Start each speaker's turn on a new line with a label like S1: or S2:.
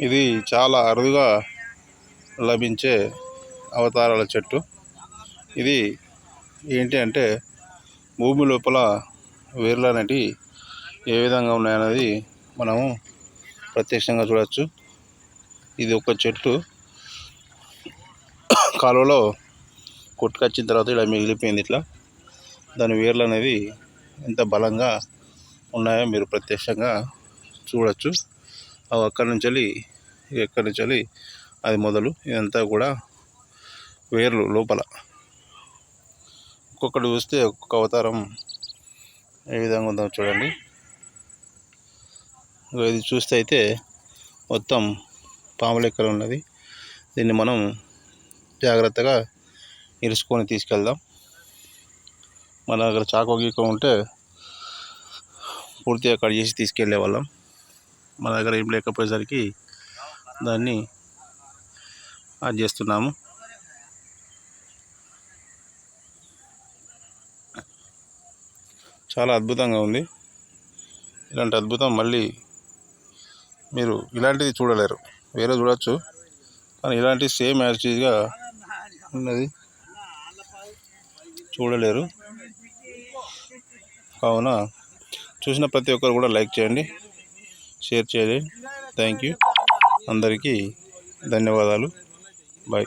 S1: ఇది చాలా అరుదుగా లభించే అవతారాల చెట్టు. ఇది ఏంటి అంటే భూమి లోపల వేర్లు అనేటివి ఏ విధంగా ఉన్నాయనేది మనము ప్రత్యక్షంగా చూడవచ్చు ఇది ఒక చెట్టు. కాలువలో కొట్టుకొచ్చిన తర్వాత ఇలా మిగిలిపోయింది ఇట్లా. దాని వేర్లు అనేది ఎంత బలంగా ఉన్నాయో మీరు ప్రత్యక్షంగా చూడవచ్చు అవి అక్కడి నుంచి వెళ్ళి ఎక్కడి నుంచి వెళ్ళి అది మొదలు ఇదంతా కూడా వేర్లు లోపల. ఒక్కొక్కటి చూస్తే ఒక్కొక్క అవతారం ఏ విధంగా ఉందో చూడండి. ఇది చూస్తే అయితే మొత్తం పాము లెక్కలు ఉన్నది. దీన్ని మనం జాగ్రత్తగా ఇరుసుకొని తీసుకెళ్దాం. మన దగ్గర చాకో గీకో ఉంటే పూర్తిగా కట్ చేసి తీసుకెళ్ళే వాళ్ళం. మన దగ్గర ఏం లేకపోయేసరికి దాన్ని అది చేస్తున్నాము. చాలా అద్భుతంగా ఉంది. ఇలాంటి అద్భుతం మళ్ళీ మీరు ఇలాంటిది చూడలేరు. వేరే చూడవచ్చు కానీ ఇలాంటి సేమ్ యాజ్గా ఉన్నది చూడలేరు. కావున చూసిన ప్రతి ఒక్కరు కూడా లైక్ చేయండి. షేర్ చేయండి థ్యాంక్ యూ. అందరికీ ధన్యవాదాలు.